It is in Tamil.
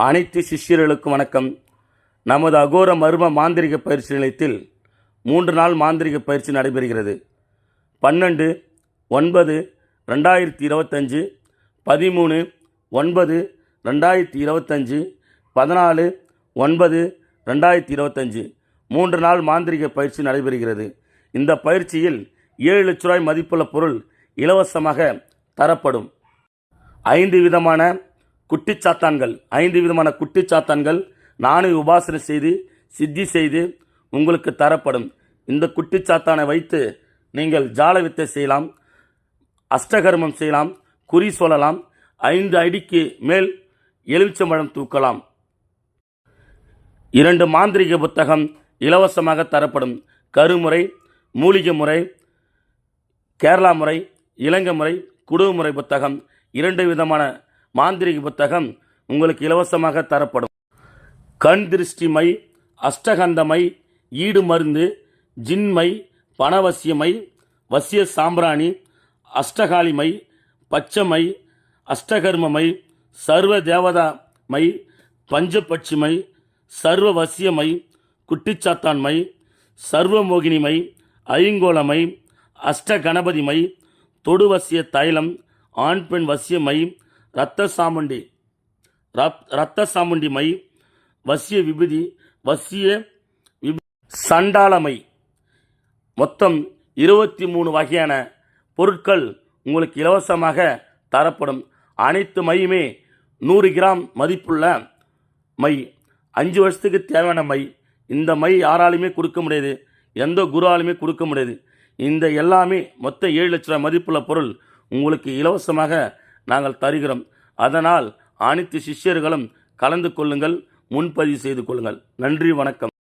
அனைத்து சிஷ்யர்களுக்கும் வணக்கம். நமது அகோர மர்ம மாந்திரிக பயிற்சி நிலையத்தில் மூன்று நாள் மாந்திரிக பயிற்சி நடைபெறுகிறது. பன்னெண்டு ஒன்பது ரெண்டாயிரத்தி இருபத்தஞ்சு பதிமூணு ஒன்பது ரெண்டாயிரத்தி இருபத்தஞ்சு பதினாலு ஒன்பது ரெண்டாயிரத்தி இருபத்தஞ்சு. மூன்று நாள் மாந்திரிக பயிற்சி நடைபெறுகிறது. இந்த பயிற்சியில் ஏழு லட்ச ரூபாய் மதிப்புள்ள பொருள் இலவசமாக தரப்படும். ஐந்து விதமான குட்டிச்சாத்தான்கள். ஐந்து விதமான குட்டிச்சாத்தான்கள். நானே உபாசனை செய்து சித்தி செய்து உங்களுக்கு தரப்படும். இந்த குட்டிச்சாத்தானை வைத்து நீங்கள் ஜால வித்தை செய்யலாம் அஷ்டகர்மம் செய்யலாம் குறி சொல்லலாம் ஐந்து அடிக்கு மேல் எலுமிச்சம்பழம் தூக்கலாம். இரண்டு மாந்திரிக புத்தகம் இலவசமாக தரப்படும். கருமுறை மூலிகை முறை கேரளா முறை இலங்கை முறை குடும்ப முறை புத்தகம். இரண்டு விதமான மாந்திரிக புத்தகம் உங்களுக்கு இலவசமாக தரப்படும். கண் திருஷ்டிமை அஷ்டகந்தமை ஈடு மருந்து ஜின்மை பணவசியமை வசிய சாம்பிராணி அஷ்டகாலிமை பச்சமை அஷ்டகர்மமை சர்வ தேவதாமை பஞ்சபட்சிமை சர்வ வசியமை குட்டிச்சாத்தான்மை சர்வமோகினிமை ஐங்கோளமை அஷ்டகணபதிமை தொடுவசிய தைலம் ஆண் பெண் வசியமை இரத்த சாமுண்டி ரத்த சாமுண்டி மை வசிய விபூதி வசிய சண்டாளமை. மொத்தம் இருபத்தி மூணு வகையான பொருட்கள் உங்களுக்கு இலவசமாக தரப்படும். அனைத்து மையுமே நூறு கிராம் மதிப்புள்ள மை. அஞ்சு வருஷத்துக்கு தேவையான மை. இந்த மை யாராலுமே கொடுக்க முடியாது. எந்த குருவாலுமே கொடுக்க முடியாது. இந்த எல்லாமே மொத்தம் ஏழு லட்ச ரூபாய் மதிப்புள்ள பொருள் உங்களுக்கு இலவசமாக நாங்கள் தருகிறோம். அதனால் அனைத்து சிஷ்யர்களும் கலந்து கொள்ளுங்கள் முன்பதிவு செய்து கொள்ளுங்கள். நன்றி வணக்கம்.